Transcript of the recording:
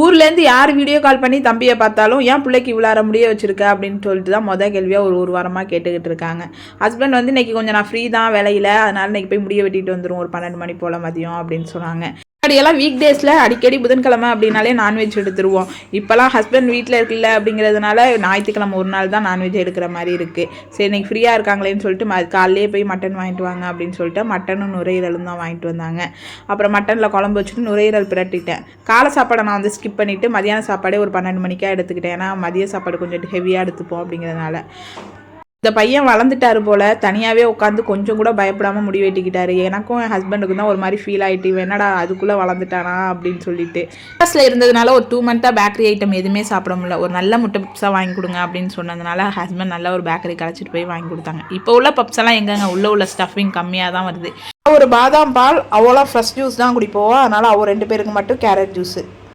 ஊர்லேருந்து யார் video call பண்ணி தம்பியை பார்த்தாலும் ஏன் பிள்ளைக்கு இவ்வளோ முடிய வச்சிருக்க? அப்படின்னு சொல்லிட்டு தான் மொதல் கேள்வியாக ஒரு ஒரு வாரமாக கேட்டுக்கிட்டு இருக்காங்க. ஹஸ்பண்ட் வந்து இன்றைக்கி கொஞ்சம் நான் ஃப்ரீ தான் வேலையில். அதனால் இன்னைக்கு போய் முடிய வெட்டிட்டு வந்துடும் ஒரு பன்னெண்டு மணி போல் மதியம் அப்படின்னு சொன்னாங்க. முன்னாடியெல்லாம் வீக் டேஸில் அடிக்கடி புதன்கிழமை அப்படின்னாலே நான்வெஜ் எடுத்துருவோம். இப்போலாம் ஹஸ்பண்ட் வீட்டில் இருக்குல்ல அப்படிங்கிறதுனால ஞாயிற்றுக்கிழமை ஒரு நாள் தான் நான்வெஜ் எடுக்கிற மாதிரி இருக்குது சரி இன்னைக்கு ஃப்ரீயாக இருக்காங்களேன்னு சொல்லிட்டு ம காலையிலே போய் மட்டன் வாங்கிட்டு வாங்க அப்படின்னு சொல்லிட்டு மட்டனும் நுரையீரலும் தான் வாங்கிட்டு வந்தாங்க. அப்புறம் மட்டனில் குழம்பு வச்சுட்டு நுரையீரல் பிரட்டிட்டேன். காலை சாப்பாடை நான் வந்து ஸ்கிப் பண்ணிவிட்டு மதியான சாப்பாடே ஒரு பன்னெண்டு மணிக்காக எடுத்துக்கிட்டேன். ஏன்னா மதிய சாப்பாடு கொஞ்சம் ஹெவியாக எடுத்துப்போம் அப்படிங்கிறதுனால. இந்த பையன் வளர்ந்துட்டாரு போல தனியாகவே உட்காந்து கொஞ்சம் கூட பயப்படாமல் முடிவெட்டிக்கிட்டாரு எனக்கும் என் ஹஸ்பண்டுக்கும் தான் ஒரு மாதிரி ஃபீல் ஆகிட்டு என்னடா அதுக்குள்ளே வளர்ந்துட்டானா அப்படின்னு சொல்லிட்டு. கிளாஸில் இருந்ததுனால ஒரு டூ மந்த்தாக பேக்கரி ஐட்டம் எதுவுமே சாப்பிட முடியல. ஒரு நல்ல முட்டை பப்ஸாக வாங்கி கொடுங்க அப்படின்னு சொன்னதுனால ஹஸ்பண்ட் நல்ல ஒரு பேக்கரி கழிச்சிட்டு போய் வாங்கி கொடுத்தாங்க. இப்போ உள்ள பப்ஸெல்லாம் எங்கங்க? உள்ள உள்ள ஸ்டஃபிங் கம்மியாக தான் வருது. ஒரு பாதாம் பால் அவ்வளோ ஃப்ரெஷ் ஜூஸ் தான் குடிப்போம். அதனால் அவள் ரெண்டு பேருக்கு மட்டும் கேரட் ஜூஸு